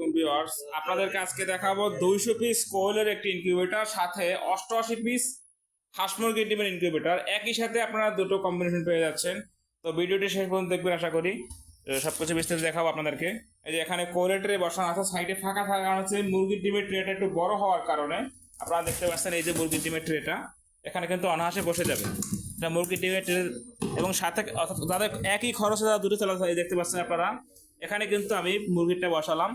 আলাইকুম ভিউয়ার্স। আপনাদেরকে আজকে দেখাবো দুইশো পিস কোয়েলের একটি ইনকিউবেটর সাথে অষ্টআশি পিস হাঁস মুরগির ডিমের ইনকিউবেটর একই সাথে আপনারা দুটো কম্বিনেশন পেয়ে যাচ্ছেন। তো ভিডিওটি শেষ পর্যন্ত দেখবেন, আশা করি। তো সবকিছু বিস্তারিত দেখাবো আপনাদেরকে। এই যে এখানে কোয়েলের ট্রে বসানো আছে সাইডে ফাঁকা থাকার কারণ হচ্ছে মুরগির ডিমের ট্রেটা একটু বড় হওয়ার কারণে। আপনারা দেখতে পাচ্ছেন এই যে মুরগির ডিমের ট্রেটা এখানে কিন্তু অনায়াসে বসে যাবে। এটা মুরগির ডিমের ট্রে এবং সাথে তাদের একই খরচে তারা দুটো চালাতে দেখতে পাচ্ছেন আপনারা। এখানে কিন্তু আমি মুরগিটা বসালাম।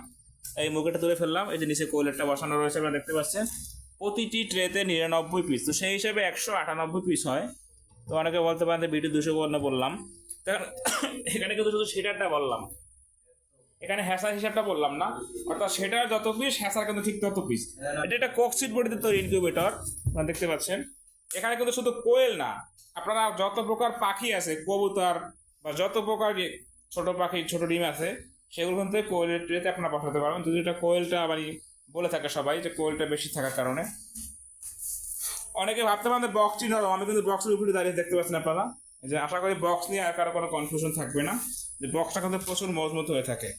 এই মুরগিটা তুলে ফেললাম। এই যে নিচে কোয়েলেরটা বসানো রয়েছে, আপনারা দেখতে পাচ্ছেন। প্রতিটি ট্রেতে নিরানব্বই পিস তো সেই হিসেবে একশো আটানব্বই পিস হয়। তো অনেকে বলতে পারেন ভিডিও দুশো বর্ণ বললাম। এখানে কিন্তু শুধু সেটারটা বললাম। এখানে হ্যাসার হিসাবটা বললাম না। অর্থাৎ সেটার যত পিস হ্যাসার কিন্তু ঠিক তত পিস এটা একটা ককসিট বডিতে তৈরি ইনকিউবেটর আপনারা দেখতে পাচ্ছেন। এখানে কিন্তু শুধু কোয়েল না। আপনারা যত প্রকার পাখি আছে, কবুতর বা যত প্রকার ছোট পাখি, ছোট ডিম আছে সেগুলো কিন্তু কোয়েলের ট্রেতে আপনারা পাঠাতে পারবেন। যদি এটা কোয়েলটা আবার বলে থাকে সবাই যে কোয়েলটা বেশি থাকার কারণে। অনেকে ভাবতে পারেন বক্স চিহ্ন আমি কিন্তু বক্সের উপরে দাঁড়িয়ে দেখতে পাচ্ছেন আপনারা। যে আশা করি বক্স নিয়ে আর কারও কোনো কনফিউশন থাকবে না। যে বক্সটা কিন্তু প্রচুর মজবুত হয়ে থাকে।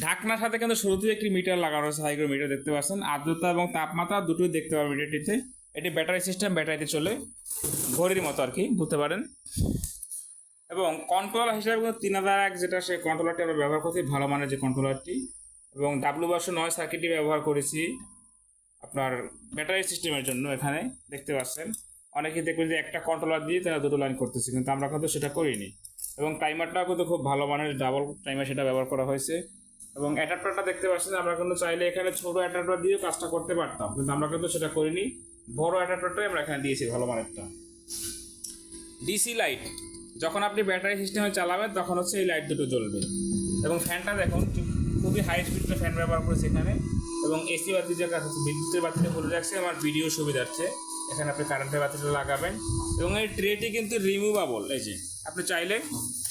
ঢাকনার সাথে কিন্তু শুরুতেই একটি মিটার লাগানো রয়েছে হাইগ্রো মিটার দেখতে পাচ্ছেন। আর্দ্রতা এবং তাপমাত্রা দুটোই দেখতে পাবেন মিটারটিতে এটি ব্যাটারি সিস্টেম ব্যাটারিতে চলে। ঘড়ির মতো আর কি, বুঝতে পারেন। এবং কন্ট্রোলার হিসাবে তিন হাজার এক যেটা সেই কন্ট্রোলারটি আমরা ব্যবহার করছি, ভালো মানের যে কন্ট্রোলারটি এবং ডাব্লু বারশো নয় সার্কিটটি ব্যবহার করেছি আপনার ব্যাটারি সিস্টেমের জন্য এখানে, দেখতে পাচ্ছেন। অনেকেই দেখবেন যে একটা কন্ট্রোলার দিয়ে তারা দুটো লাইন করতেছে, কিন্তু আমরা কিন্তু সেটা করিনি। এবং টাইমারটাও কিন্তু খুব ভালো মানের ডাবল টাইমার সেটা ব্যবহার করা হয়েছে। এবং অ্যাডাপ্টারটা দেখতে পাচ্ছেন, আমরা কিন্তু চাইলে এখানে ছোটো অ্যাডাপ্টার দিয়েও কাজটা করতে পারতাম, কিন্তু আমরা কিন্তু সেটা করিনি। বড় অ্যাডাপ্টারটাই আমরা এখানে দিয়েছি ভালো মানেরটা। ডিসি লাইট যখন আপনি ব্যাটারি সিস্টেমে চালাবেন, তখন হচ্ছে এই লাইট দুটো জ্বলবে। এবং ফ্যানটা দেখুন, খুবই হাই স্পিডের ফ্যান ব্যবহার করেছে এখানে। এবং এসি বাতি আছে বিদ্যুতের বাতিটা খুলে রাখছে, আমার ভিডিও সুবিধার্থে। এখানে আপনি কারেন্টের বাতিটা লাগাবেন। এবং এই ট্রেটি কিন্তু রিমুভাবল এই যে, আপনি চাইলে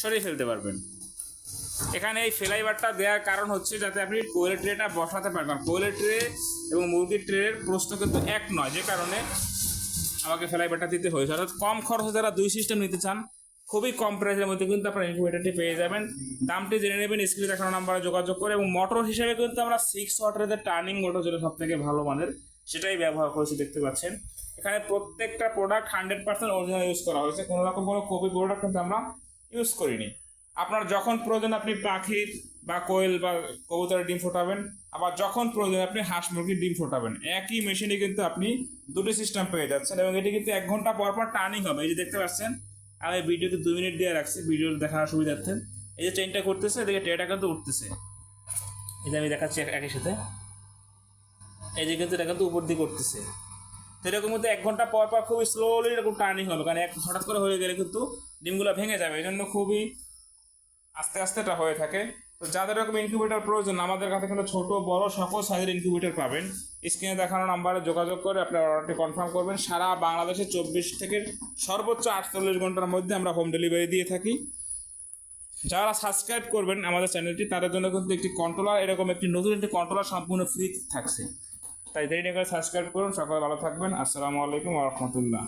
সরিয়ে ফেলতে পারবেন। এখানে এই ফেলাইবারটা দেওয়ার কারণ হচ্ছে যাতে আপনি কোয়েলের ট্রেটা বসাতে কারণ কোয়েলের ট্রে এবং মুরগির ট্রের প্রশ্ন কিন্তু এক নয়, যে কারণে আমাকে ফেলাইবারটা দিতে হয়েছে। অর্থাৎ কম খরচে যারা দুই সিস্টেম নিতে চান খুবই কম প্রাইসের মধ্যে কিন্তু আপনারা ইনকিউবেটারটি পেয়ে যাবেন। দামটি জেনে নেবেন স্ক্রিনে দেখানো নাম্বারে যোগাযোগ করে এবং মোটর হিসেবে কিন্তু আমরা সিক্স ওয়াটারের টার্নিং মোটর যেটা সব থেকে ভালো মানের, সেটাই ব্যবহার করেছি, দেখতে পাচ্ছেন। এখানে প্রত্যেকটা product hundred percent original use করা হয়েছে। কোনো রকম কোনো কপি প্রোডাক্ট কিন্তু আমরা ইউজ করিনি। আপনার যখন প্রয়োজন, আপনি পাখির বা কোয়েল বা কবুতরের ডিম ফোটাবেন, আবার যখন প্রয়োজন, আপনি হাঁস মুরগির ডিম ফোটাবেন। একই মেশিনে কিন্তু আপনি দুটি সিস্টেম পেয়ে যাচ্ছেন এবং এটি কিন্তু এক ঘণ্টা পর পর টার্নিং হবে। এই যে দেখতে পাচ্ছেন আমি ভিডিওকে দু মিনিট দিয়ে রাখছি, ভিডিও দেখার সুবিধার্থে। এই যে চেনটা করতেছে, এদিকে টেটা কিন্তু উঠতেছে। এই যে আমি দেখাচ্ছি একই সাথে। এই যে কিন্তু এটা কিন্তু উপর দিয়ে করতেছে তো এরকম মধ্যে এক ঘণ্টা পর পর খুবই স্লোলি এরকম টার্নিং হবে, কারণ এক হঠাৎ করে হয়ে গেলে কিন্তু ডিমগুলো ভেঙে যাবে। এই জন্য খুবই আস্তে আস্তে এটা হয়ে থাকে। তো যাদের এরকম ইনকিউবেটর প্রয়োজন, আমাদের কাছে কিন্তু ছোট, বড় সকল সাইজের ইনকিউবেটর পাবেন। স্ক্রিনে দেখানো নাম্বারে যোগাযোগ করে আপনার অর্ডারটি কনফার্ম করবেন। সারা বাংলাদেশে চব্বিশ থেকে সর্বোচ্চ আটচল্লিশ ঘণ্টার মধ্যে আমরা হোম ডেলিভারি দিয়ে থাকি। যারা সাবস্ক্রাইব করবেন আমাদের চ্যানেলটি তাদের জন্য কিন্তু একটি কন্ট্রোলার এরকম একটি নতুন একটি কন্ট্রোলার সম্পূর্ণ ফ্রি থাকছে। তাই দেরি করে সাবস্ক্রাইব করুন। সকালে ভালো থাকবেন। আসসালামু আলাইকুম রহমতুল্লাহ।